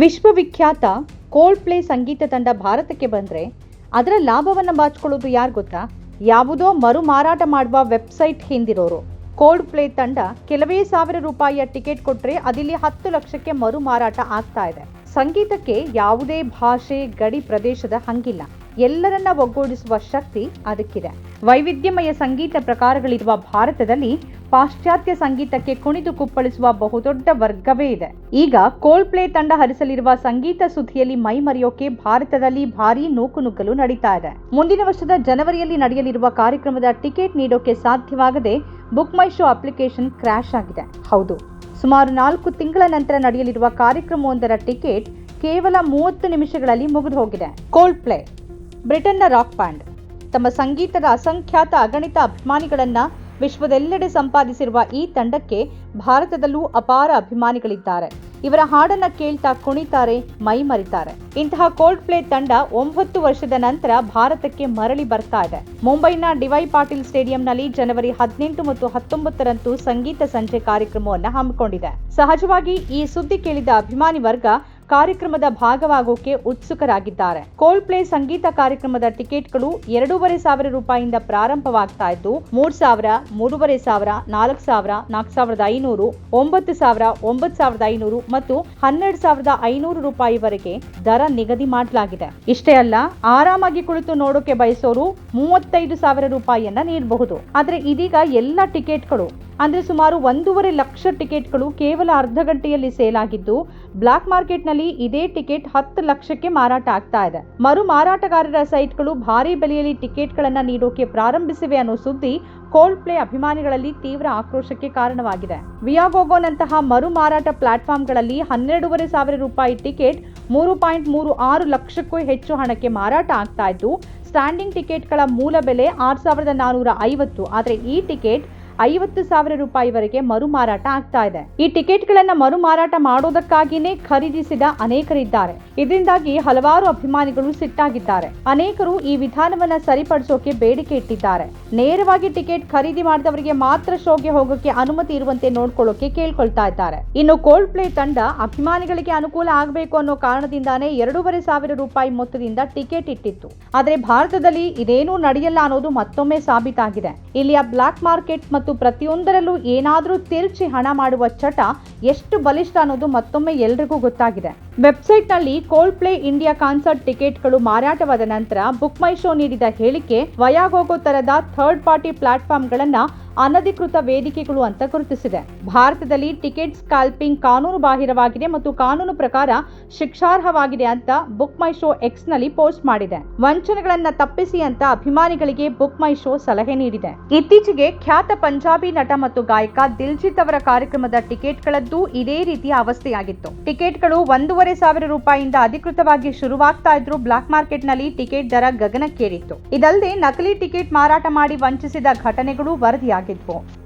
ವಿಶ್ವವಿಖ್ಯಾತ cold play ಸಂಗೀತ ತಂಡ ಭಾರತಕ್ಕೆ ಬಂದರೆ ಅದರ ಲಾಭವನ್ನು ಬಾಚಿಕೊಳ್ಳೋದು ಯಾರು ಗೊತ್ತಾ? ಯಾವುದೋ ಮರು ಮಾರಾಟ ಮಾಡುವ ವೆಬ್ಸೈಟ್ ಹಿಂದಿರೋರು. ಕೋಲ್ಡ್ ಪ್ಲೇ ತಂಡ ಕೆಲವೇ ಸಾವಿರ ರೂಪಾಯಿಯ ಟಿಕೆಟ್ ಕೊಟ್ಟರೆ ಅದಿಲ್ಲಿ ಹತ್ತು ಲಕ್ಷಕ್ಕೆ ಮರು ಮಾರಾಟ ಆಗ್ತಾ ಇದೆ. ಸಂಗೀತಕ್ಕೆ ಯಾವುದೇ ಭಾಷೆ ಗಡಿ ಪ್ರದೇಶದ ಹಂಗಿಲ್ಲ. ಎಲ್ಲರನ್ನ ಒಗ್ಗೂಡಿಸುವ ಶಕ್ತಿ ಅದಕ್ಕಿದೆ. ವೈವಿಧ್ಯಮಯ ಸಂಗೀತ ಪ್ರಕಾರಗಳಿರುವ ಭಾರತದಲ್ಲಿ ಪಾಶ್ಚಾತ್ಯ ಸಂಗೀತಕ್ಕೆ ಕುಣಿದು ಕುಪ್ಪಳಿಸುವ ಬಹುದೊಡ್ಡ ವರ್ಗವೇ ಇದೆ. ಈಗ ಕೋಲ್ ಪ್ಲೇ ತಂಡ ಹರಿಸಲಿರುವ ಸಂಗೀತ ಸುದ್ದಿಯಲ್ಲಿ ಮೈ ಮರೆಯೋಕೆ ಭಾರತದಲ್ಲಿ ಭಾರಿ ನೂಕುನುಗ್ಗಲು ನಡೀತಾ ಇದೆ. ಮುಂದಿನ ವರ್ಷದ ಜನವರಿಯಲ್ಲಿ ನಡೆಯಲಿರುವ ಕಾರ್ಯಕ್ರಮದ ಟಿಕೆಟ್ ನೀಡೋಕೆ ಸಾಧ್ಯವಾಗದೆ Book My Show application crash ಆಗಿದೆ. ಹೌದು, ಸುಮಾರು ನಾಲ್ಕು ತಿಂಗಳ ನಂತರ ನಡೆಯಲಿರುವ ಕಾರ್ಯಕ್ರಮವೊಂದರ ಟಿಕೆಟ್ ಕೇವಲ ಮೂವತ್ತು ನಿಮಿಷಗಳಲ್ಲಿ ಮುಗಿದು ಹೋಗಿದೆ. ಕೋಲ್ಡ್ ಪ್ಲೇ ಬ್ರಿಟನ್ನ ರಾಕ್ ಬ್ಯಾಂಡ್. ತಮ್ಮ ಸಂಗೀತದ ಅಸಂಖ್ಯಾತ ಅಗಣಿತ ಅಭಿಮಾನಿಗಳನ್ನು ವಿಶ್ವದೆಲ್ಲೆಡೆ ಸಂಪಾದಿಸಿರುವ ಈ ತಂಡಕ್ಕೆ ಭಾರತದಲ್ಲೂ ಅಪಾರ ಅಭಿಮಾನಿಗಳಿದ್ದಾರೆ. ಇವರ ಹಾಡನ್ನ ಕೇಳ್ತಾ ಕುಣಿತಾರೆ, ಮೈ ಮರಿತಾರೆ. ಇಂತಹ ಕೋಲ್ಡ್ ಪ್ಲೇ ತಂಡ ಒಂಬತ್ತು ವರ್ಷದ ನಂತರ ಭಾರತಕ್ಕೆ ಮರಳಿ ಬರ್ತಾ ಇದೆ. ಮುಂಬೈನ ಡಿವೈ ಪಾಟೀಲ್ ಸ್ಟೇಡಿಯಂನಲ್ಲಿ ಜನವರಿ ಹದಿನೆಂಟು ಮತ್ತು ಹತ್ತೊಂಬತ್ತರಂದು ಸಂಗೀತ ಸಂಜೆ ಕಾರ್ಯಕ್ರಮವನ್ನು ಹಮ್ಮಿಕೊಂಡಿದೆ. ಸಹಜವಾಗಿ ಈ ಸುದ್ದಿ ಕೇಳಿದ ಅಭಿಮಾನಿ ವರ್ಗ ಕಾರ್ಯಕ್ರಮದ ಭಾಗವಾಗೋಕೆ ಉತ್ಸುಕರಾಗಿದ್ದಾರೆ. ಕೋಲ್ಡ್ ಪ್ಲೇ ಸಂಗೀತ ಕಾರ್ಯಕ್ರಮದ ಟಿಕೆಟ್ಗಳು ಎರಡೂವರೆ ಸಾವಿರ ರೂಪಾಯಿಯಿಂದ ಪ್ರಾರಂಭವಾಗ್ತಾ ಇದ್ದು, ಮೂರ್ ಸಾವಿರ, ಮೂರುವರೆ ಸಾವಿರ, ನಾಲ್ಕು ಸಾವಿರ, ನಾಲ್ಕು ಸಾವಿರದ ಐನೂರು, ಒಂಬತ್ತು ಸಾವಿರ, ಒಂಬತ್ತು ಸಾವಿರದ ಐನೂರು ಮತ್ತು ಹನ್ನೆರಡು ಸಾವಿರದ ಐನೂರು ರೂಪಾಯಿವರೆಗೆ ದರ ನಿಗದಿ ಮಾಡಲಾಗಿದೆ. ಇಷ್ಟೇ ಅಲ್ಲ, ಆರಾಮಾಗಿ ಕುಳಿತು ನೋಡೋಕೆ ಬಯಸೋರು ಮೂವತ್ತೈದು ಸಾವಿರ ರೂಪಾಯಿಯನ್ನ ನೀಡಬಹುದು. ಆದ್ರೆ ಇದೀಗ ಎಲ್ಲ ಟಿಕೆಟ್ಗಳು ಅಂದ್ರೆ ಸುಮಾರು ಒಂದೂವರೆ ಲಕ್ಷ ಟಿಕೆಟ್ಗಳು ಕೇವಲ ಅರ್ಧ ಗಂಟೆಯಲ್ಲಿ ಸೇಲ್ ಆಗಿದ್ದು, ಬ್ಲಾಕ್ ಮಾರ್ಕೆಟ್ನಲ್ಲಿ ಇದೇ ಟಿಕೆಟ್ ಹತ್ತು ಲಕ್ಷಕ್ಕೆ ಮಾರಾಟ ಆಗ್ತಾ ಇದೆ. ಮರು ಮಾರಾಟಗಾರರ ಸೈಟ್ಗಳು ಭಾರಿ ಬೆಲೆಯಲ್ಲಿ ಟಿಕೆಟ್ಗಳನ್ನು ನೀಡೋಕೆ ಪ್ರಾರಂಭಿಸಿವೆ ಅನ್ನೋ ಸುದ್ದಿ ಕೋಲ್ಡ್ ಪ್ಲೇ ಅಭಿಮಾನಿಗಳಲ್ಲಿ ತೀವ್ರ ಆಕ್ರೋಶಕ್ಕೆ ಕಾರಣವಾಗಿದೆ. ವಿಯಾಗೋಗೋನಂತಹ ಮರು ಮಾರಾಟ ಪ್ಲಾಟ್ಫಾರ್ಮ್ಗಳಲ್ಲಿ ಹನ್ನೆರಡೂವರೆ ಸಾವಿರ ರೂಪಾಯಿ ಟಿಕೆಟ್ ಮೂರು ಪಾಯಿಂಟ್ ಮೂರು ಆರು ಲಕ್ಷಕ್ಕೂ ಹೆಚ್ಚು ಹಣಕ್ಕೆ ಮಾರಾಟ ಆಗ್ತಾ ಇದ್ದು, ಸ್ಟ್ಯಾಂಡಿಂಗ್ ಟಿಕೆಟ್ಗಳ ಮೂಲ ಬೆಲೆ ಆರು ಸಾವಿರದ ನಾನೂರ ಐವತ್ತು. ಆದರೆ ಈ ಟಿಕೆಟ್ ಐವತ್ತು ಸಾವಿರ ರೂಪಾಯಿವರೆಗೆ ಮರು ಮಾರಾಟ ಆಗ್ತಾ ಇದೆ. ಈ ಟಿಕೆಟ್ಗಳನ್ನ ಮರು ಮಾರಾಟ ಮಾಡೋದಕ್ಕಾಗಿನೇ ಖರೀದಿಸಿದ ಅನೇಕರಿದ್ದಾರೆ. ಇದರಿಂದಾಗಿ ಹಲವಾರು ಅಭಿಮಾನಿಗಳು ಸಿಟ್ಟಾಗಿದ್ದಾರೆ. ಅನೇಕರು ಈ ವಿಧಾನವನ್ನ ಸರಿಪಡಿಸೋಕೆ ಬೇಡಿಕೆ ಇಟ್ಟಿದ್ದಾರೆ. ನೇರವಾಗಿ ಟಿಕೆಟ್ ಖರೀದಿ ಮಾಡಿದವರಿಗೆ ಮಾತ್ರ ಶೋಗೆ ಹೋಗೋಕೆ ಅನುಮತಿ ಇರುವಂತೆ ನೋಡ್ಕೊಳ್ಳೋಕೆ ಕೇಳ್ಕೊಳ್ತಾ ಇದ್ದಾರೆ. ಇನ್ನು ಕೋಲ್ಡ್ ಪ್ಲೇ ತಂಡ ಅಭಿಮಾನಿಗಳಿಗೆ ಅನುಕೂಲ ಆಗಬೇಕು ಅನ್ನೋ ಕಾರಣದಿಂದಾನೇ ಎರಡೂವರೆ ಸಾವಿರ ರೂಪಾಯಿ ಮೊತ್ತದಿಂದ ಟಿಕೆಟ್ ಇಟ್ಟಿತ್ತು. ಆದರೆ ಭಾರತದಲ್ಲಿ ಇದೇನೂ ನಡೆಯಲ್ಲ ಅನ್ನೋದು ಮತ್ತೊಮ್ಮೆ ಸಾಬೀತಾಗಿದೆ. ಇಲ್ಲಿಯ ಬ್ಲಾಕ್ ಮಾರ್ಕೆಟ್ ಮತ್ತು ಪ್ರತಿಯೊಂದರಲ್ಲೂ ಏನಾದರೂ ತಿರುಚಿ ಹಣ ಮಾಡುವ ಚಟ ಎಷ್ಟು ಬಲಿಷ್ಠ ಅನ್ನೋದು ಮತ್ತೊಮ್ಮೆ ಎಲ್ರಿಗೂ ಗೊತ್ತಾಗಿದೆ. ವೆಬ್ಸೈಟ್ನಲ್ಲಿ ಕೋಲ್ಡ್ ಪ್ಲೇ ಇಂಡಿಯಾ ಕಾನ್ಸರ್ಟ್ ಟಿಕೆಟ್ಗಳು ಮಾರಾಟವಾದ ನಂತರ ಬುಕ್ ಮೈ ಶೋ ನೀಡಿದ ಹೇಳಿಕೆ, ವಯಾಗೋಗೋ ತರದ ಥರ್ಡ್ ಪಾರ್ಟಿ ಪ್ಲಾಟ್ಫಾರ್ಮ್ಗಳನ್ನ ಅನಧಿಕೃತ ವೇದಿಕೆಗಳು ಅಂತ ಗುರುತಿಸಿದೆ. ಭಾರತದಲ್ಲಿ ಟಿಕೆಟ್ ಸ್ಕಾಲ್ಪಿಂಗ್ ಕಾನೂನು ಬಾಹಿರವಾಗಿದೆ ಮತ್ತು ಕಾನೂನು ಪ್ರಕಾರ ಶಿಕ್ಷಾರ್ಹವಾಗಿದೆ ಅಂತ ಬುಕ್ ಮೈ ಶೋ ಎಕ್ಸ್ನಲ್ಲಿ ಪೋಸ್ಟ್ ಮಾಡಿದೆ. ವಂಚನೆಗಳನ್ನ ತಪ್ಪಿಸಿ ಅಂತ ಅಭಿಮಾನಿಗಳಿಗೆ ಬುಕ್ ಮೈ ಶೋ ಸಲಹೆ ನೀಡಿದೆ. ಇತ್ತೀಚೆಗೆ ಖ್ಯಾತ ಪಂಜಾಬಿ ನಟ ಮತ್ತು ಗಾಯಕ ದಿಲ್ಜಿತ್ ಅವರ ಕಾರ್ಯಕ್ರಮದ ಟಿಕೆಟ್ಗಳದ್ದು ಇದೇ ರೀತಿಯ ಅವಸ್ಥೆಯಾಗಿತ್ತು. ಟಿಕೆಟ್ಗಳು ಒಂದೂವರೆ ಸಾವಿರ ರೂಪಾಯಿಯಿಂದ ಅಧಿಕೃತವಾಗಿ ಶುರುವಾಗ್ತಾ ಇದ್ರು ಬ್ಲಾಕ್ ಮಾರ್ಕೆಟ್ನಲ್ಲಿ ಟಿಕೆಟ್ ದರ ಗಗನಕ್ಕೇರಿತ್ತು. ಇದಲ್ಲದೆ ನಕಲಿ ಟಿಕೆಟ್ ಮಾರಾಟ ಮಾಡಿ ವಂಚಿಸಿದ ಘಟನೆಗಳು ವರದಿಯಾಗಿದ್ವು.